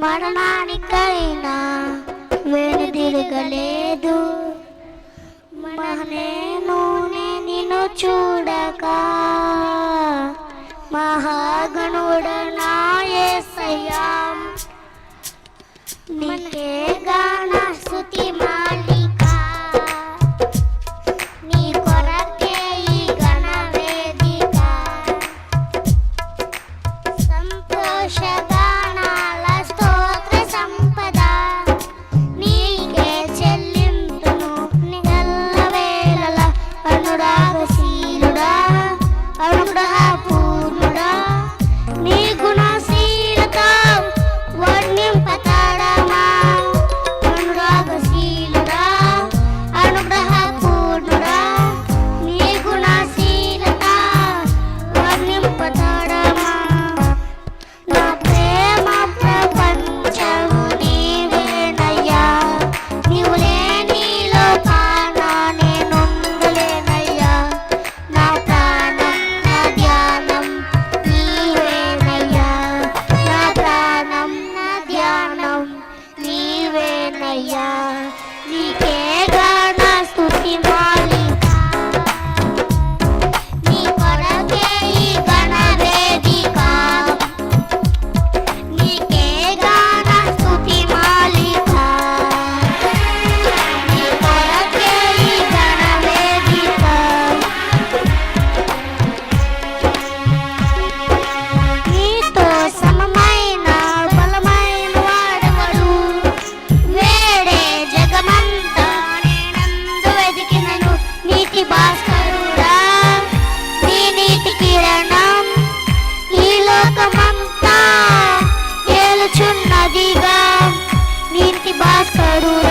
మరణానికైనా వెనుదిరగలేదు నేను నిన్ను చూడక మహాగణుడ నా నీకే yeah. Saru